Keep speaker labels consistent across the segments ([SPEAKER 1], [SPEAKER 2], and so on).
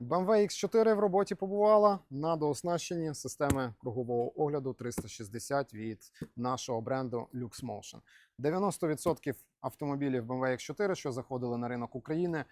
[SPEAKER 1] BMW X4 в роботі побувала на дооснащенні системи кругового огляду 360 від нашого бренду LuxMotion. 90% автомобілів BMW X4, що заходили на ринок України,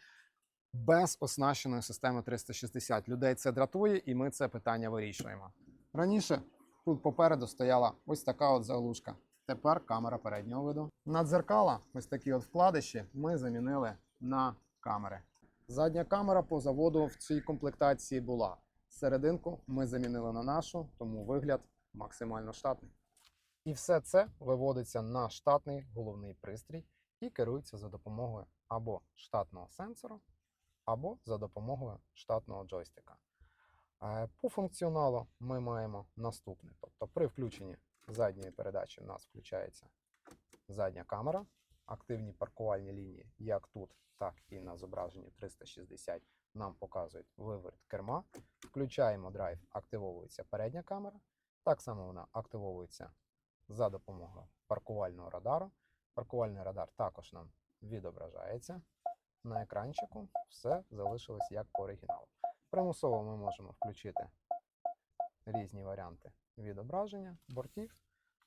[SPEAKER 1] без оснащеної системи 360. Людей це дратує, і ми це питання вирішуємо. Раніше тут попереду стояла ось така от заглушка. Тепер камера переднього виду. На дзеркала, ось такі от вкладиші, ми замінили на камери. Задня камера по заводу в цій комплектації була. Серединку ми замінили на нашу, тому вигляд максимально штатний. І все це виводиться на штатний головний пристрій і керується за допомогою або штатного сенсора, або за допомогою штатного джойстика. Е, По функціоналу ми маємо наступне. Тобто при включенні задньої передачі в нас включається задня камера, активні паркувальні лінії, як тут, так і на зображенні 360 нам показують виворіт керма. Включаємо драйв, активовується передня камера. Так само вона активовується за допомогою паркувального радару. Паркувальний радар також нам відображається. На екранчику все залишилось як по оригіналу. Примусово ми можемо включити різні варіанти відображення бортів.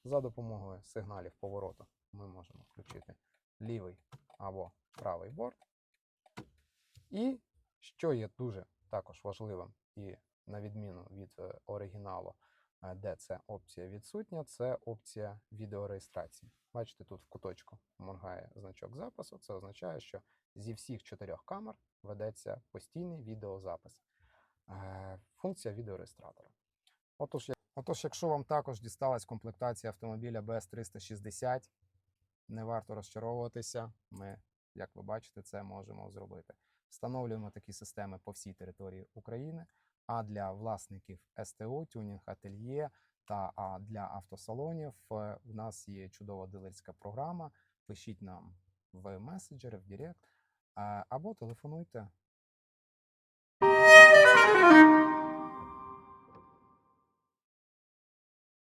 [SPEAKER 1] За допомогою сигналів повороту ми можемо включити лівий або правий борт. І що є дуже також важливим, і на відміну від е, оригіналу, е, де це опція відсутня, це опція відеореєстрації. Бачите, тут в куточку моргає значок запису. Це означає, що зі всіх чотирьох камер ведеться постійний відеозапис. Е, Функція відеореєстратора. Отож, отож, якщо вам також дісталась комплектація автомобіля BS360, не варто розчаровуватися. Ми, як ви бачите, це можемо зробити. Встановлюємо такі системи по всій території України. А для власників СТО, тюнінг ательє та для автосалонів е, в нас є чудова дилерська програма. Пишіть нам в меседжери, в Директ е, або телефонуйте.